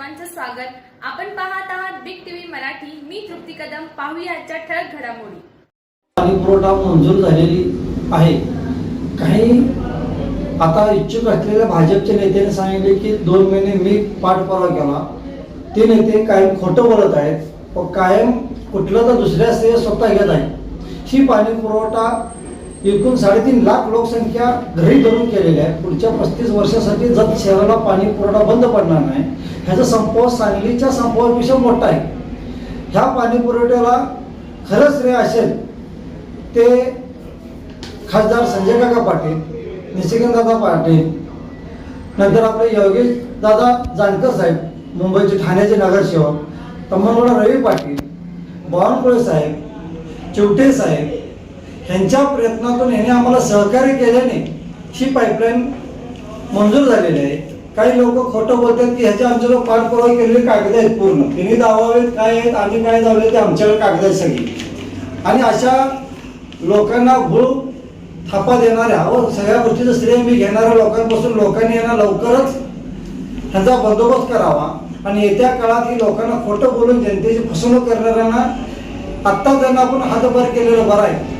सर्वांचं स्वागत. आपण पाहत आहात बिग टीव्ही मराठी. मी तृप्ती कदम. पाहूया आजच्या ठळक घडामोडी. पाणी पुरवठा मंजूर झालेली आहे. काही आता इच्छुक असलेल्या भाजपच्या नेत्याने सांगितले की दोन महिने मी पाठपुरावा केला. ते नेते कायम खोटं बोलत आहेत. व कायम कुठलं तर दुसऱ्या स्त्रिया स्वतः घेत आहे ही पाणी पुरवठा एकूण साडेतीन लाख लोकसंख्या घरी धरून केलेली आहे पुढच्या पस्तीस वर्षासाठी जत शहराला पाणी पुरवठा बंद पडणार नाही. ह्याचा संपव सांगलीच्या संपवापेक्षा मोठा आहे. ह्या पाणी पुरवठ्याला खरंच श्रेय असेल ते खासदार संजय काका पाटील निशिकांत दादा पाटील नंतर आपले योगेश दादा जानकर साहेब मुंबईचे ठाण्याचे नगरसेवक तम्मनगोडा रवी पाटील बावनकुळे साहेब चिवटे साहेब ह्यांच्या प्रयत्नातून याने आम्हाला सहकार्य केल्याने ही पाईपलाईन मंजूर झालेली आहे. काही लोक खोटं बोलतात की ह्याच्या आमच्या लोक पाठपुरावा केलेले कागद आहेत पूर्ण. त्यांनी दावावेत काय आहेत आम्ही काय दावले ते आमच्याकडे कागद आहेत सगळी. आणि अशा लोकांना भूळ थापा देणाऱ्या व सगळ्या गोष्टीचं श्रेय मी घेणाऱ्या लोकांपासून लोकांनी यांना लवकरच ह्याचा बंदोबस्त करावा. आणि येत्या काळात ही लोकांना खोटं बोलून जनतेची फसवणूक करणाऱ्यांना आत्ता त्यांना आपण हातभार केलेलं बरं आहे.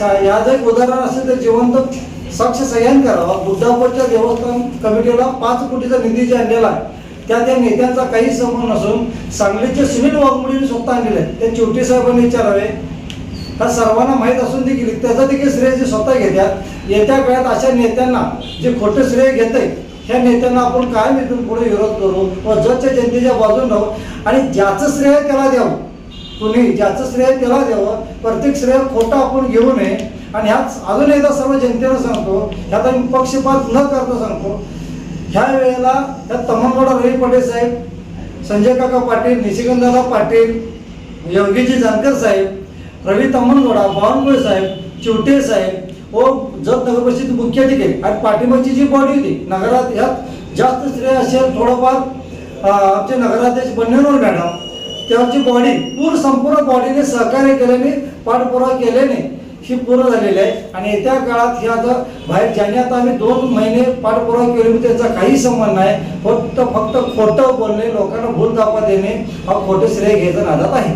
याचं एक उदाहरण असेल तर जिवंत साक्ष सह्यान करावा. बुद्धापूरच्या देवस्थान कमिटीला पाच कोटीचा निधी जे आणलेला आहे त्या त्या नेत्यांचा काही संबंध नसून सांगलीचे सुनील वाघमोडीने स्वतः आणलेले आहे. ते चिवटी साहेबांनी विचारावे. हा सर्वांना माहीत असून देखील त्याचं देखील श्रेय जे स्वतः घेतात येत्या काळात अशा नेत्यांना जे खोटं श्रेय घेत ह्या नेत्यांना आपण कायम इथून पुढे विरोध करू व जच्या जनतेच्या बाजून राहू आणि ज्याचं श्रेय त्याला द्यावं. कुणी ज्याचं श्रेय त्याला द्यावं प्रत्येक श्रेय खोटं आपण घेऊ नये. आणि ह्याच अजून एकदा सर्व जनतेला सांगतो ह्याचा मी पक्षपात न करता सांगतो ह्या वेळेला त्या तमनगौडा रवी पटेल साहेब संजय काका पाटील निशिकांतदादा पाटील योगीजी जानकर साहेब रवी तमनगोडा बावनकुळे साहेब चिवटे साहेब व जत नगर परिषद मुख्याधिकारी आणि पाठिंबाची जी बॉडी होती नगरात ह्यात जास्त श्रेय असेल थोडंफार आमचे नगराध्यक्ष बन्नेनवर मॅडम त्याची बॉडी पूर्ण संपूर्ण बॉडीने सहकार्य केल्याने पाठपुरावा केल्याने ही पूर्ण झालेली आहे. आणि येत्या काळात हे आता बाहेर ज्याने आता आम्ही दोन महिने पाठपुरावा केले त्याचा काही संबंध नाही. फक्त फक्त खोटं बोलणे लोकांना भूल दाखवा देणे हा खोटं श्रेय घ्यायचा नादात आहे.